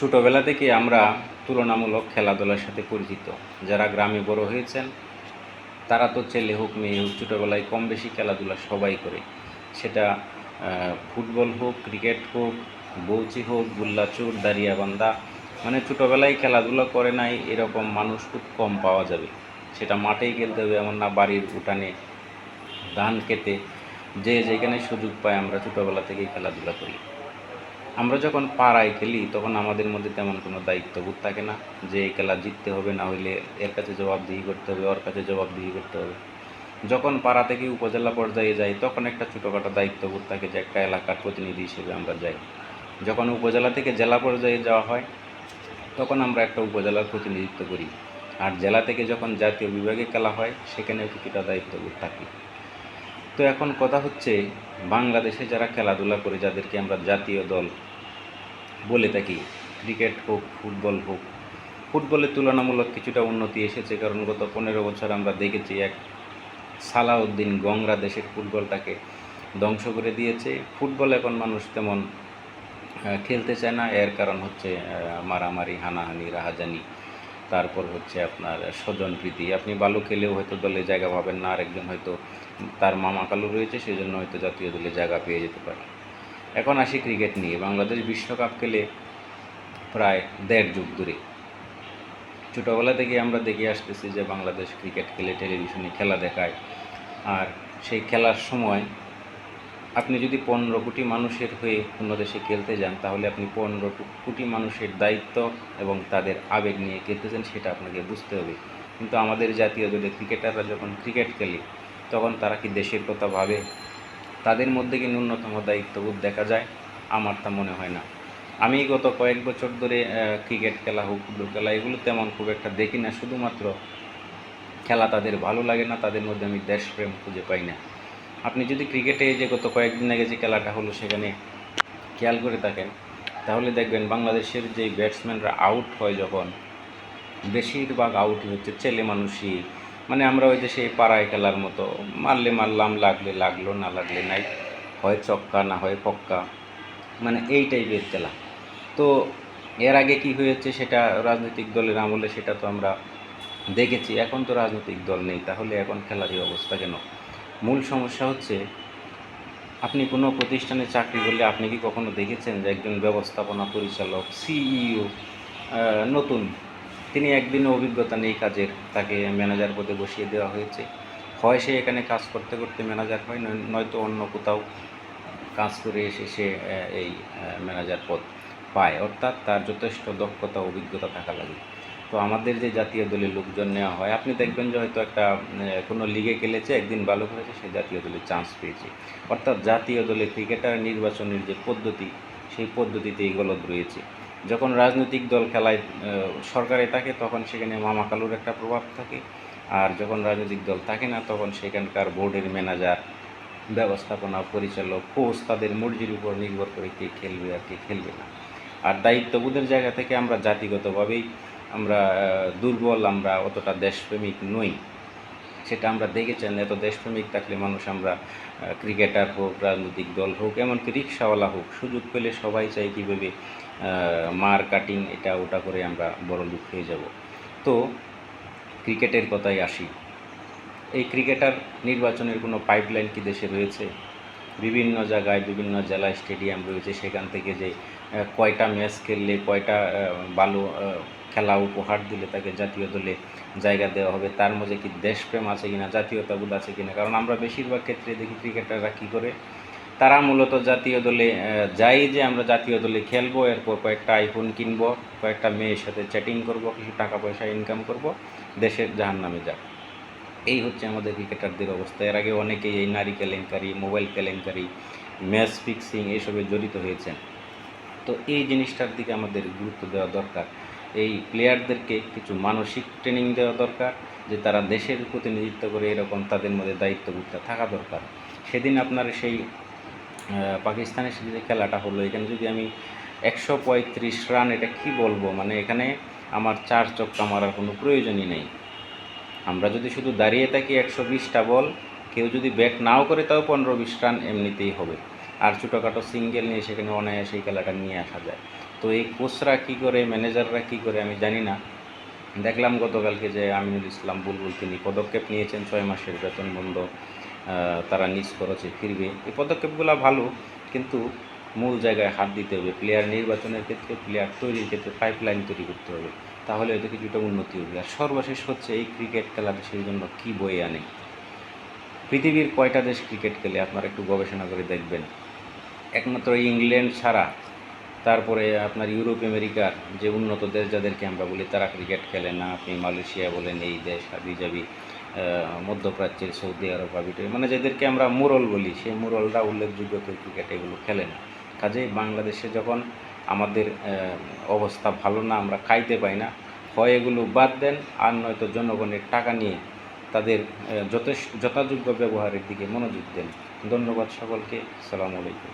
ছোটোবেলা থেকে আমরা তুলনামূলক খেলাধুলার সাথে পরিচিত। যারা গ্রামে বড় হয়েছেন, তারা তো ছেলে হোক, মেয়ে হোক, ছোটোবেলায় কম বেশি খেলাধুলা সবাই করে। সেটা ফুটবল হোক, ক্রিকেট হোক, বৌচি হোক গুল্লাচুর দাঁড়িয়াবান্ধা মানে ছোটোবেলায় খেলাধুলা করে নাই, এরকম মানুষ খুব কম পাওয়া যাবে। সেটা মাঠেই খেলতে হবে, এমন না বাড়ির উঠানে ধান খেতে। যে যেখানে সুযোগ পায়, আমরা ছোটোবেলা থেকেই খেলাধুলা করি। আমরা যখন পাড়ায় খেলি, তখন আমাদের মধ্যে তেমন কোনো দায়িত্ববোধ থাকে না যে এই খেলা জিততে হবে, না হইলে এর কাছে জবাবদিহি করতে হবে, ওর কাছে জবাবদিহি করতে হবে। যখন পাড়া থেকে উপজেলা পর্যায়ে যাই, তখন একটা ছোটোখাটো দায়িত্ববোধ থাকে যে একটা এলাকার প্রতিনিধি হিসেবে আমরা যাই। যখন উপজেলা থেকে জেলা পর্যায়ে যাওয়া হয়, তখন আমরা একটা উপজেলার প্রতিনিধিত্ব করি। আর জেলা থেকে যখন জাতীয় বিভাগে খেলা হয়, সেখানেও কিছুটা দায়িত্ববোধ থাকে। তো এখন কথা হচ্ছে, বাংলাদেশে যারা খেলাধুলা করে, যাদেরকে আমরা জাতীয় দল বলে থাকি, ক্রিকেট হোক, ফুটবল হোক, ফুটবলের তুলনামূলক কিছুটা উন্নতি এসেছে কারণ গত পনেরো বছর আমরা দেখেছি এক সালাউদ্দিন গংরা দেশের ফুটবলটাকে ধ্বংস করে দিয়েছে। ফুটবল এখন মানুষ তেমন খেলতে চায় না। এর কারণ হচ্ছে মারামারি, হানাহানি, রাহাজানি, তারপর হচ্ছে আপনার স্বজন প্রীতি। আপনি ভালো খেলেও হয়তো দলে জায়গা পাবেন না। আরেকজন হয়তো তার মামা কালু রয়েছে সেই জন্য হয়তো জাতীয় দলে জায়গা পেয়ে যেতে পারে। এখন আসি ক্রিকেট নিয়ে। বাংলাদেশ বিশ্বকাপ খেলে প্রায় দেড় যুগ ধরে। ছোটোবেলা থেকে আমরা দেখে আসতেছি যে বাংলাদেশ ক্রিকেট খেলে টেলিভিশনে খেলা দেখায়। আর সেই খেলার সময় আপনি যদি পনেরো কোটি মানুষের হয়ে অন্য দেশে খেলতে যান, তাহলে আপনি পনেরো কোটি মানুষের দায়িত্ব এবং তাদের আবেগ নিয়ে খেলতেছেন সেটা আপনাকে বুঝতে হবে। কিন্তু আমাদের জাতীয় দলে ক্রিকেটাররা যখন ক্রিকেট খেলে, তখন তারা কি দেশের কথা ভাবে? তাদের মধ্যে কি ন্যূনতম দায়িত্ববোধ দেখা যায়? আমার তা মনে হয় না। আমি গত কয়েক বছর ধরে ক্রিকেট খেলা হোক ফুটবল খেলা, এগুলো তেমন খুব একটা দেখি না। শুধুমাত্র খেলা তাদের ভালো লাগে না, তাদের মধ্যে আমি দেশপ্রেম খুঁজে পাই না। আপনি যদি ক্রিকেটে যে গত কয়েকদিন আগে যে খেলাটা হলো সেখানে খেয়াল করে থাকেন, তাহলে দেখবেন বাংলাদেশের যে ব্যাটসম্যানরা আউট হয় যখন, বেশিরভাগ আউটই হচ্ছে ছেলে মানুষই। মানে আমরা ওই যে সেই পাড়ায় খেলার মতো, মারলে মারলাম, লাগলে লাগল, না লাগলে নাই, হয় চক্কা না হয় পক্কা মানে এই টাইপের খেলা। তো এর আগে কি হয়েছে সেটা রাজনৈতিক দলের আমলে সেটা তো আমরা দেখেছি, এখন তো রাজনৈতিক দল নেই, তাহলে এখন খেলার এই অবস্থা কেন? মূল সমস্যা হচ্ছে, আপনি কোনো প্রতিষ্ঠানে চাকরি করলে আপনি কি কখনো দেখেছেন যে একজন ব্যবস্থাপনা পরিচালক সিইও নতুন তিনি একদিনও অভিজ্ঞতা নেই কাজের। তাকে ম্যানেজার পদে বসিয়ে দেওয়া হয়েছে। হয় সে এখানে কাজ করতে করতে ম্যানেজার হয়, নয়- নয়তো অন্য কোথাও কাজ করে এসে সে এই ম্যানেজার পদ পায়। অর্থাৎ তার যথেষ্ট দক্ষতা, অভিজ্ঞতা থাকা লাগে। তো আমাদের যে জাতীয় দলের লোকজন নেওয়া হয়, আপনি দেখবেন যে হয়তো একটা কোনো লিগে খেলেছে, একদিন ভালো করেছে সে জাতীয় দলে চান্স পেয়েছে। অর্থাৎ জাতীয় দলে ক্রিকেটার নির্বাচনের যে পদ্ধতি, সেই পদ্ধতিতেই গলদ রয়েছে। যখন রাজনৈতিক দল খেলায় সরকারে থাকে, তখন সেখানে মামা কালুর একটা প্রভাব থাকে। আর যখন রাজনৈতিক দল থাকে না, তখন সেখানকার বোর্ডের ম্যানেজার, ব্যবস্থাপনা, পরিচালক কোচ তাদের মর্জির উপর নির্ভর করে কে খেলবে আর কে খেলবে না। আর দায়িত্ববোধের জায়গা থেকে আমরা জাতিগতভাবেই আমরা দুর্বল, আমরা অতটা দেশপ্রেমিক নই। সেটা আমরা দেখেছেন এত দেশপ্রেমিক থাকলে মানুষ আমরা ক্রিকেটার হোক, রাজনৈতিক দল হোক, এমনকি রিক্সাওয়ালা হোক, সুযোগ পেলে সবাই চাই কীভাবে মার কাটিং এটা ওটা করে আমরা বড় লোক হয়ে যাব। তো ক্রিকেটের কথাই আসি। এই ক্রিকেটার নির্বাচনের কোনো পাইপলাইন কি দেশে রয়েছে? বিভিন্ন জায়গায় বিভিন্ন জেলায় স্টেডিয়াম রয়েছে, সেখান থেকে যে কয়টা ম্যাচ খেললে কয়টা ভালো খেলা উপহার দিলে তাকে জাতীয় দলে জায়গা দেওয়া হবে। তার মধ্যে কি দেশপ্রেম আছে কিনা, জাতীয়তাবোধ আছে কিনা? কারণ আমরা বেশিরভাগ ক্ষেত্রে দেখি ক্রিকেটাররা কী করে? তারা মূলত জাতীয় দলে যাই যে আমরা জাতীয় দলে খেলব, এরপর কয়েকটা আইফোন কিনবো, কয়েকটা মেয়ের সাথে চ্যাটিং করব, কিছু টাকা পয়সা ইনকাম করব, দেশের জাহান নামে যাক। এই হচ্ছে আমাদের ক্রিকেটারদের অবস্থা। এর আগে অনেকেই এই নারী কেলেঙ্কারি, মোবাইল কেলেঙ্কারি ম্যাচ ফিক্সিং এসবে জড়িত হয়েছেন। তো এই জিনিসটার দিকে আমাদের গুরুত্ব দেওয়া দরকার। এই প্লেয়ারদেরকে কিছু মানসিক ট্রেনিং দেওয়া দরকার, যে তারা দেশের প্রতিনিধিত্ব করে এরকম তাদের মধ্যে দায়িত্ববোধটা থাকা দরকার। সেদিন আপনার সেই পাকিস্তানের সাথে যে খেলাটা হলো, এখানে যদি আমি একশো পঁয়ত্রিশ রান, এটা কি বলব? মানে এখানে আমার চার চক্কা মারার কোনো প্রয়োজনই নেই। আমরা যদি শুধু দাঁড়িয়ে থাকি একশো বিশটা বল, কেউ যদি ব্যাট নাও করে তাও পনেরো বিশ রান এমনিতেই হবে। আর ছোটোখাটো সিঙ্গেল নিয়ে সেখানে অনায়াসেই খেলাটা নিয়ে আসা যায়। তো এই কোচরা কী করে, ম্যানেজাররা কী করে আমি জানি না। দেখলাম গতকালকে যে আমিনুল ইসলাম বুলবুল তিনি পদক্ষেপ নিয়েছেন, ছয় মাসের বেতন বন্ধ তারা নিজ খরচে ফিরবে। এই পদক্ষেপগুলো ভালো, কিন্তু মূল জায়গায় হাত দিতে হবে। প্লেয়ার নির্বাচনের ক্ষেত্রে প্লেয়ার তৈরির ক্ষেত্রে পাইপলাইন তৈরি করতে হবে। তাহলে হয়তো কিছুটা উন্নতি হবে। আর সর্বশেষ হচ্ছে এই ক্রিকেট খেলা দেশের জন্য কী বয়ে আনে। পৃথিবীর কয়টা দেশ ক্রিকেট খেলে আপনারা একটু গবেষণা করে দেখবেন। একমাত্র ইংল্যান্ড ছাড়া তারপরে আপনার ইউরোপ আমেরিকার যে উন্নত দেশ যাদেরকে আমরা বলি, তারা ক্রিকেট খেলে না। আপনি মালয়েশিয়া বলেন, এই দেশ হাবি যাবি মধ্যপ্রাচ্যের সৌদি আরব আবিট মানে যাদেরকে আমরা মুরল বলি সেই মুরলরা উল্লেখযোগ্য কেউ ক্রিকেট এগুলো খেলে না। কাজেই বাংলাদেশে যখন আমাদের অবস্থা ভালো না, আমরা খাইতে পাই না, হয় এগুলো বাদ দেন, আর নয়তো জনগণের টাকা নিয়ে তাদের যথেষ্ট, যথাযোগ্য ব্যবহারের দিকে মনোযোগ দেন। ধন্যবাদ সকলকে। সালাম আলাইকুম।